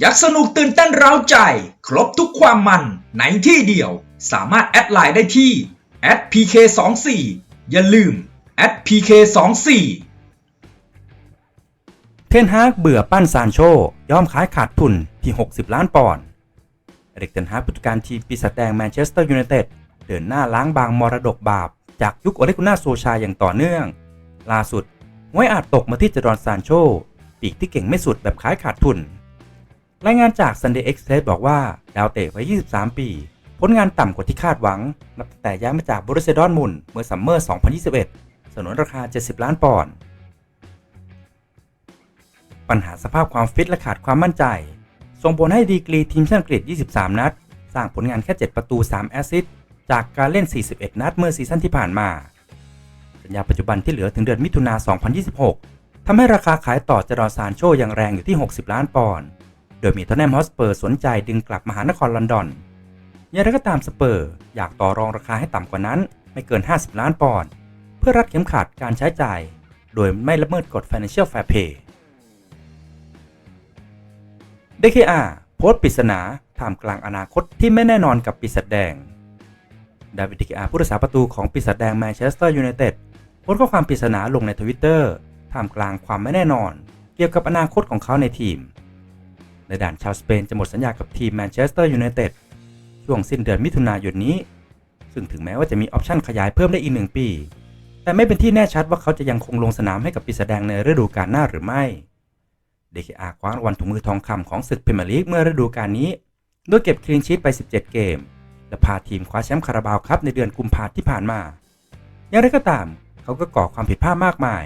อยากสนุกตื่นเต้นเร้าใจ ครบทุกความมันในที่เดียว สามารถแอดไลน์ได้ที่ @pk24 อย่าลืม @pk24 เทนฮากเบื่อปั้นซานโช ยอมขายขาดทุนที่ 60 ล้านปอนด์เอริกเทนฮากผู้จัดการทีมปีศาจแดงแมนเชสเตอร์ยูไนเต็ดเดินหน้าล้างบางมรดกบาป จากยุคโอเลกุน่าโซชาอย่างต่อเนื่อง ล่าสุดไว้อาจตกมาที่เจดอนซานโชปีกที่เก่งไม่สุดแบบขายขาดทุน รายงานจาก Sunday Express บอกว่า ดาวเตะวัย 23 ปี ผลงานต่ำกว่าที่คาดหวัง นับตั้งแต่ย้ายมาจากบรูเซดอนมุนเมื่อซัมเมอร์ 2021 สนนราคา 70 ล้านปอนด์ปัญหาสภาพความฟิตและขาดความมั่นใจ ส่งผลให้ดีกรีทีมชาติอังกฤษ 23 นัด สร้างผลงานแค่ 7 ประตู 3 แอสซิสต์จากการเล่น 41 นัดเมื่อซีซั่นที่ผ่านมาสัญญาปัจจุบันที่เหลือถึงเดือนมิถุนา 2026ทำให้ราคาขายต่อจรอซานโชยังแรงอยู่ที่ 60 ล้านปอนด์ โดยมีทอนแนมฮอสเปอร์สนใจดึงกลับมาหานครลอนดอนอย่างไรก็ตามสเปอร์ อยากต่อรองราคาให้ต่ำกว่านั้นไม่เกิน 50 ล้านปอนด์เพื่อรัดเข็มขัดการใช้จ่าย โดยไม่ละเมิดกฎ Financial Fair Play DKR โพสต์ปริศนาท่ามกลางอนาคตที่ไม่แน่นอนกับปีศาจแดง ดาวิด DKR ผู้รักษาประตูของปีศาจแดงแมนเชสเตอร์ยูไนเต็ดโพสต์ข้อความปริศนาลงในทวิตเตอร์ท่ามกลางความไม่แน่นอน เกี่ยวกับอนาคตของเขาในทีม ในด่านชาวสเปนจะหมดสัญญากับทีมแมนเชสเตอร์ยูไนเต็ดช่วงสิ้นเดือนมิถุนายนนี้ ซึ่งถึงแม้ว่าจะมีออปชั่นขยายเพิ่มได้อีกหนึ่งปี แต่ไม่เป็นที่แน่ชัดว่าเขาจะยังคงลงสนามให้กับปีศาจแดงในฤดูกาลหน้าหรือไม่ DKR คว้ารางวัลถุงมือทองคำของศึกพรีเมียร์ลีกเมื่อฤดูกาลนี้โดยเก็บคลีนชีตไป 17 เกม และพาทีมคว้าแชมป์คาราบาวครับในเดือนกุมภาพันธ์ที่ผ่านมา อย่างไรก็ตาม เขาก็ก่อความผิดพลาดมากมาย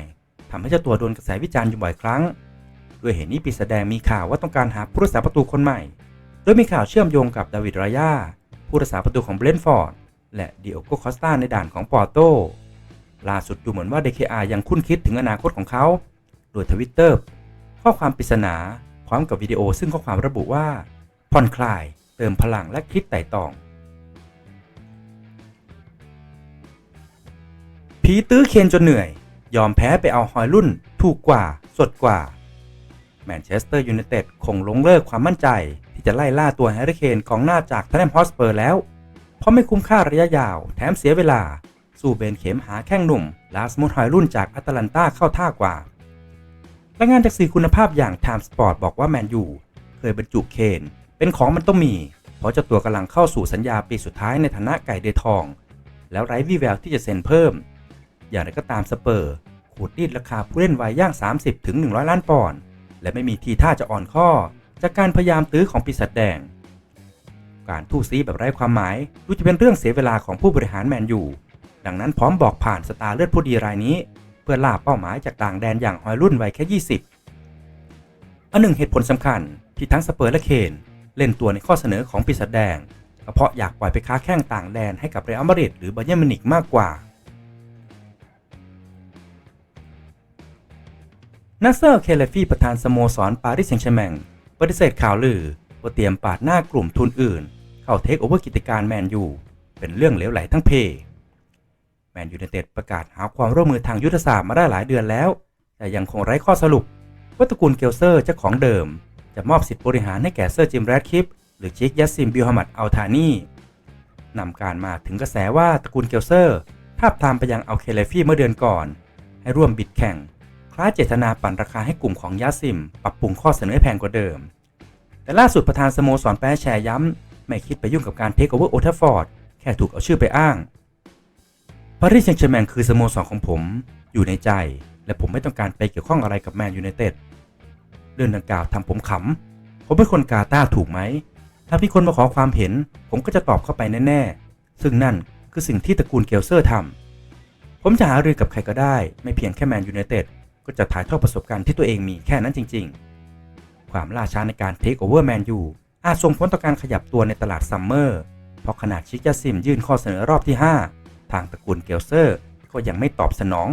ทำให้เจ้าตัวโดนกระแสวิจารณ์อยู่บ่อยครั้ง ด้วยเหตุนี้ปีศาจแดงมีข่าวว่าต้องการหาผู้รักษาประตูคนใหม่ โดยมีข่าวเชื่อมโยงกับดาวิดรายาผู้รักษาประตูของเบรนฟอร์ดและดิโอโกคอสตาในด่านของปอร์โตล่าสุดดูเหมือนว่า DKR ยังคุ้นคิดถึงอนาคตของเขา โดยทวิตเตอร์ข้อความปริศนาพร้อมกับวิดีโอซึ่งข้อความระบุว่าผ่อนคลาย เติมพลังและคิดไต่ตอง ผีตื้อเคนจนเหนื่อย ยอมแพ้ไปเอาฮอยลุ่น ถูกกว่า สดกว่า แมนเชสเตอร์ยูไนเต็ดคงลงเลิกความมั่นใจ ที่จะไล่ล่าตัวแฮร์รี่เคนกองหน้าจากทนแนมฮอสเปอร์แล้ว เพราะไม่คุ้มค่าระยะยาว แถมเสียเวลา สู้เบนเข็มหาแข้งหนุ่ม ลาสมุดฮอยลุ่นจากแอตแลนตาเข้าท่ากว่า รายงานจากสื่อคุณภาพอย่าง Time Sport บอกว่าแมนยูเคยบรรจุเคนเป็นของมันต้องมี เพราะเจ้าตัวกำลังเข้าสู่สัญญาปีสุดท้ายในฐานะไก่เดทอง แล้วไร้วี่แววที่จะเซ็นเพิ่ม อย่างไรก็ตามสเปอร์ขูดรีดราคาผู้เล่นวัยย่าง 30ถึง100 ล้านปอนด์ และไม่มีทีท่าจะอ่อนข้อ จากการพยายามตื้อของปีศาจแดง การทู่ซีแบบไร้ความหมายดูจะเป็นเรื่องเสียเวลาของผู้บริหารแมนยู ดังนั้นพร้อมบอกผ่านสตาร์เลือดผู้ดีรายนี้ เพื่อล่าเป้าหมายจากต่างแดนอย่างฮอยรุ่นวัยแค่ 20 อันหนึ่งเหตุผลสำคัญที่ทั้งสเปอร์และเคนเล่นตัวในข้อเสนอของปีศาจแดง เพราะอยากปล่อยไปค้าแข้งต่างแดนให้กับเรอัลมาดริดหรือบาเยิร์มิวนิกมากกว่า นัสเซอร์เคเลฟีประธานสโมสรปารีสแซงต์แชร์แมงปฏิเสธข่าวลือว่าเตรียมปาดหน้ากลุ่มทุนอื่น เข้าเทคโอเวอร์กิจการแมนยูเป็นเรื่องเหลวไหลทั้งเพ แมนยูไนเต็ดประกาศหาความร่วมมือทางยุทธศาสตร์มาได้หลายเดือนแล้ว แต่ยังคงไร้ข้อสรุปว่าตระกูลเกลเซอร์เจ้าของเดิม จะมอบสิทธิบริหารให้แก่เซอร์จิมแรดคิปหรือชิคยัสซิมบิลฮัมมัดอัลทานีนำการมาถึงกระแสว่าตระกูลเกลเซอร์ทาบทามไปยังอัลเคเลฟี่เมื่อเดือนก่อน ให้ร่วมบิดแข่ง คล้ายเจตนาปั่นราคาให้กลุ่มของยาซิม ปรับปรุงข้อเสนอแพงกว่าเดิม แต่ล่าสุดประธานสโมสรแปรแชร์ย้ำ ไม่คิดไปยุ่งกับการเทคโอเวอร์โอเทฟอร์ดแค่ถูกเอาชื่อไปอ้างปารีสแซงต์แชร์แมงคือสโมสรของผม อยู่ในใจ และผมไม่ต้องการไปเกี่ยวข้องอะไรกับแมนยูไนเต็ดเรื่องดังกล่าวทำผมขำ ผมเป็นคนกาตาถูกไหม ถ้ามีคนมาขอความเห็น ผมก็จะตอบเข้าไปแน่ๆ ซึ่งนั่นคือสิ่งที่ตระกูลเกลเซอร์ทำผมจะหารือกับใครก็ได้ ไม่เพียงแค่แมนยูไนเต็ด ก็จะถ่ายทอดประสบการณ์ที่ตัวเองมีแค่นั้นจริง ๆ ความล่าช้าในการเทคโอเวอร์แมนยูอาจส่งผลต่อการขยับตัวในตลาดซัมเมอร์เพราะขนาดชิกาซิมยื่นข้อเสนอรอบที่ 5 ทางตระกูลเกลเซอร์ ก็ยังไม่ตอบสนอง